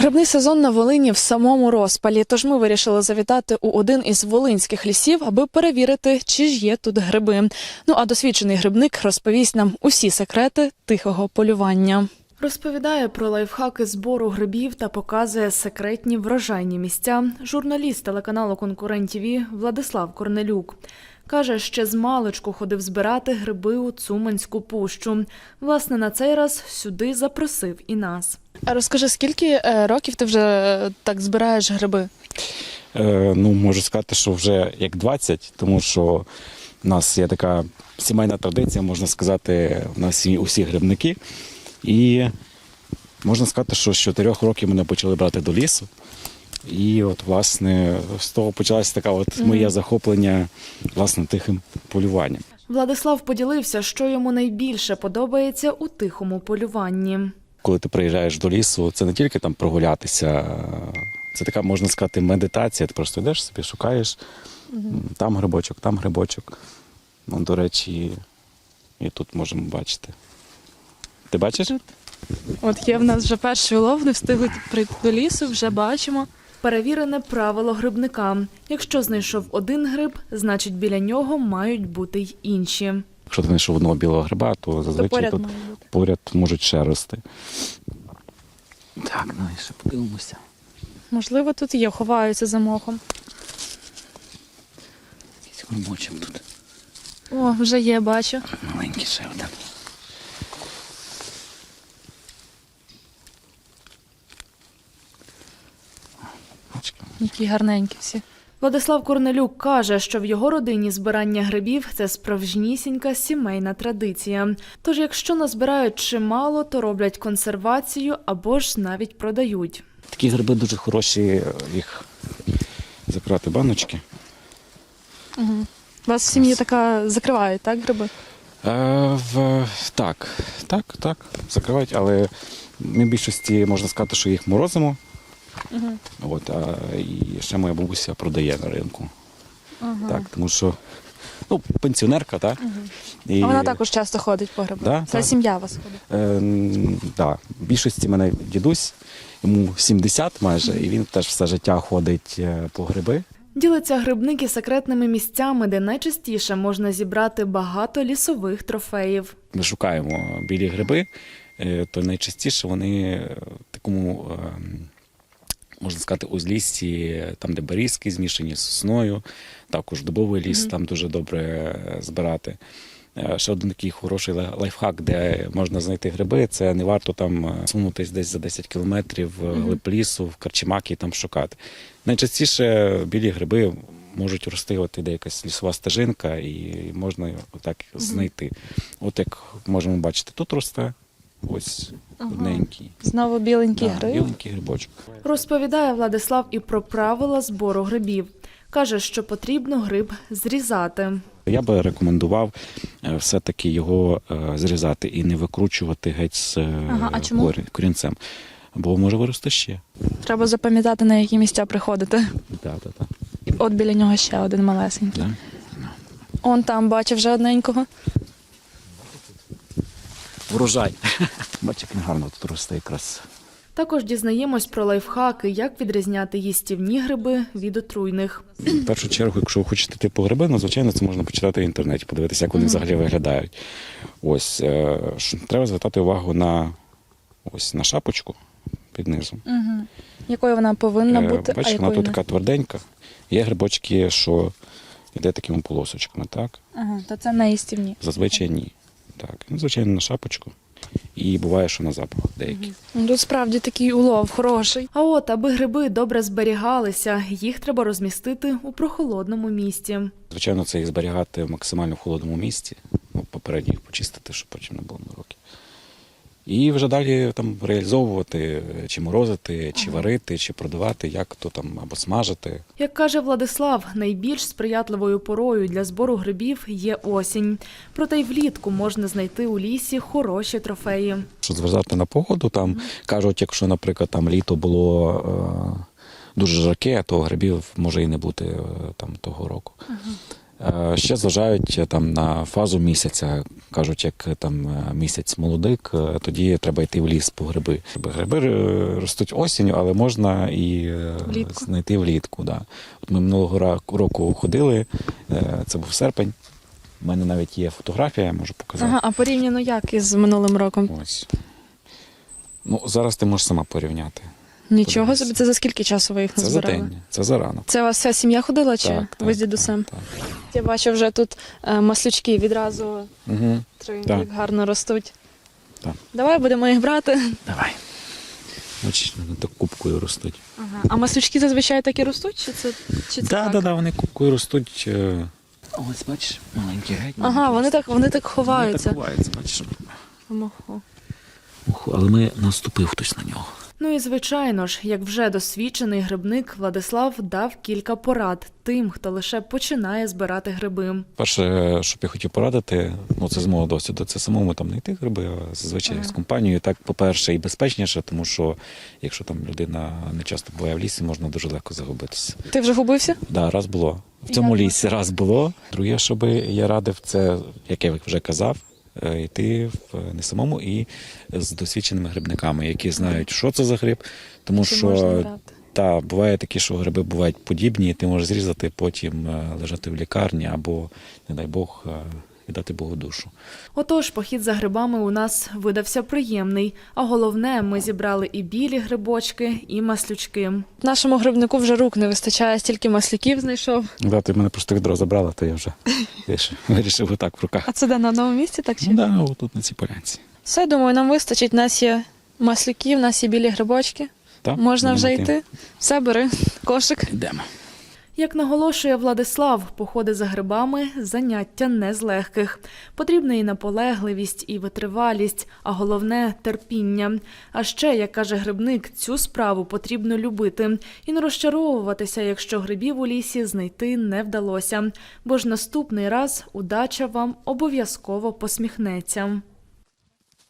Грибний сезон на Волині в самому розпалі. Тож ми вирішили завітати у один із волинських лісів, аби перевірити, чи ж є тут гриби. Ну а досвідчений грибник розповість нам усі секрети тихого полювання. Розповідає про лайфхаки збору грибів та показує секретні врожайні місця. Журналіст телеканалу Конкурент ТІВІ Владислав Корнелюк. Каже, ще з маличку ходив збирати гриби у Цуманську пущу. Власне, на цей раз сюди запросив і нас. А розкажи, скільки е, років ти вже е, так збираєш гриби? Е, ну, можу сказати, що вже як 20, тому що в нас є така сімейна традиція, можна сказати, в нас усі грибники. І можна сказати, що з 4 років мене почали брати до лісу. І от, власне, з того почалося таке от моє захоплення власне тихим полюванням. Владислав поділився, що йому найбільше подобається у тихому полюванні. Коли ти приїжджаєш до лісу, це не тільки там прогулятися, це така, можна сказати, медитація. Ти просто йдеш собі, шукаєш там грибочок, там грибочок. Ну, до речі, і тут можемо бачити. Ти бачиш? От є в нас вже перший улов, не встигли прийти до лісу, вже бачимо. Перевірене правило грибника. Якщо знайшов один гриб, значить біля нього мають бути й інші. Якщо ти знайшов одного білого гриба, то зазвичай поряд тут має бути. поряд можуть ще рости. Так, ну і ще подивимося. Можливо, тут є, ховаються за мохом. Якийсь грибочок тут. О, вже є, бачу. Маленький ще один. Які гарненькі всі. Владислав Корнелюк каже, що в його родині збирання грибів це справжнісінька сімейна традиція. Тож, якщо назбирають чимало, то роблять консервацію або ж навіть продають. Такі гриби дуже хороші, їх закривати баночки. У вас в сім'ї така закривають, так, гриби? Е, в, так, так, так, закривають, але ми в більшості можна сказати, що їх морозимо. Угу. От, а, і ще моя бабуся продає на ринку. Так, тому що ну, пенсіонерка, так? І, А вона також часто ходить по гриби. Да, Це так. сім'я у вас ходить. Е, да. В більшості мене дідусь, йому 70 майже, і він теж все життя ходить е, по гриби. Ділиться грибники секретними місцями, де найчастіше можна зібрати багато лісових трофеїв. Ми шукаємо білі гриби, е, то найчастіше вони в такому, е, можна сказати, узліссі, там, де берізки змішані з сосною, також дубовий ліс, там дуже добре е, збирати. Е, Ще один такий хороший лайфхак, де можна знайти гриби, це не варто там е, сунутись десь за 10 кілометрів в глиб лісу, в Карчимаки і там шукати. Найчастіше білі гриби можуть рости, от іде якась лісова стежинка, і можна так знайти. От як можемо бачити, тут росте ось одненький. Знову біленький Да, гриб. біленький грибочок. Розповідає Владислав і про правила збору грибів. Каже, що потрібно гриб зрізати. Я би рекомендував е, все-таки його е, зрізати і не викручувати геть з е, Ага, а чому? корінцем. Бо може вирости ще. Треба запам'ятати, на які місця приходити. Да, да, да. От біля нього ще один малесенький. Да. Он там бачив вже одненького. Врожай. Бачиш, як гарно тут росте якраз. Також дізнаємось про лайфхаки, як відрізняти їстівні гриби від отруйних. В першу чергу, якщо ви хочете йти по гриби, ну, звичайно, це можна почитати в інтернеті, подивитися, як вони взагалі виглядають. Ось е, ш- треба звертати увагу на ось на шапочку під низом. Угу. Якою вона повинна Е, бути, а Бачите, вона тут не? така тверденька. Є грибочки, що йде такими полосочками, так? Ага, то це не їстівні. Зазвичай ні. Так, ну, звичайно, на шапочку. І буває, що на запах деякі. Ну, Тут справді такий улов хороший. А от, аби гриби добре зберігалися, їх треба розмістити у прохолодному місці. Звичайно, це їх зберігати максимально в холодному місці, ну, попередньо їх почистити, щоб потім не було мороки. І вже далі там реалізовувати, чи морозити, чи варити, чи продавати, як то там або смажити. Як каже Владислав, найбільш сприятливою порою для збору грибів є осінь. Проте й влітку можна знайти у лісі хороші трофеї. Що зважати на погоду, там кажуть, якщо, наприклад, там літо було е, дуже жарке, то грибів може і не бути е, там того року. Е, Ще зважають е, там на фазу місяця. Кажуть, як е, там е, місяць молодик, е, тоді треба йти в ліс по гриби. Гриби е, ростуть осінню, але можна і е, Влітку. знайти влітку. Да. От ми минулого року ходили, е, це був серпень. У мене навіть є фотографія, я можу показати. Ага, а порівняно як із минулим роком? Ось. Ну, зараз ти можеш сама порівняти. Нічого собі. Це за скільки часу ви їх Це за назбирали? день, це за ранок. Це у вас вся сім'я ходила чи Так, так, ви з дідусем? Так, Я бачу вже тут е, маслючки відразу Угу. три Так. як гарно ростуть. Так. Давай будемо їх брати. Давай. Бачиш, вони так кубкою ростуть. Ага. А маслючки зазвичай так і ростуть? Чи це, чи це Так, так? так, так, вони кубкою ростуть. е, Ось, бачиш, маленькі геть. Ага, вони так, вони так Вони так ховаються, бачиш. Мохо. Ух, Але ми наступив хтось на нього. Ну і звичайно ж, як вже досвідчений грибник, Владислав дав кілька порад тим, хто лише починає збирати гриби. Перше, що б я хотів порадити, ну це з мого досвіду, це самому там не йти гриби, а зазвичай Ага. з компанією. Так, по-перше, і безпечніше, тому що якщо там людина не часто буває в лісі, можна дуже легко загубитися. Ти вже губився? Да, раз було. В цьому Як лісі раз було. Друге, що би я радив, це, як я вже казав, йти в не самому і з досвідченими грибниками, які знають, що це за гриб. Тому Чи що та, буває такі, що гриби бувають подібні, і ти можеш зрізати, потім е, лежати в лікарні або, не дай Бог, е, віддати Богу душу. Отож, похід за грибами у нас видався приємний. А головне, ми зібрали і білі грибочки, і маслючки. Нашому грибнику вже рук не вистачає, стільки маслюків знайшов. Да, ти мене просто відро забрала, то я вже вирішив- вирішив отак в руках. А це де на одному місці, так чи? Ну, да, отут на цій полянці. Все, думаю, нам вистачить. У нас є маслюки, у нас є білі грибочки. Так, Можна вже йти. Все, бери кошик. Йдемо. Як наголошує Владислав, походи за грибами заняття не з легких. Потрібна і наполегливість, і витривалість, а головне терпіння. А ще, як каже грибник, цю справу потрібно любити і не розчаровуватися, якщо грибів у лісі знайти не вдалося. Бо ж наступний раз удача вам обов'язково посміхнеться.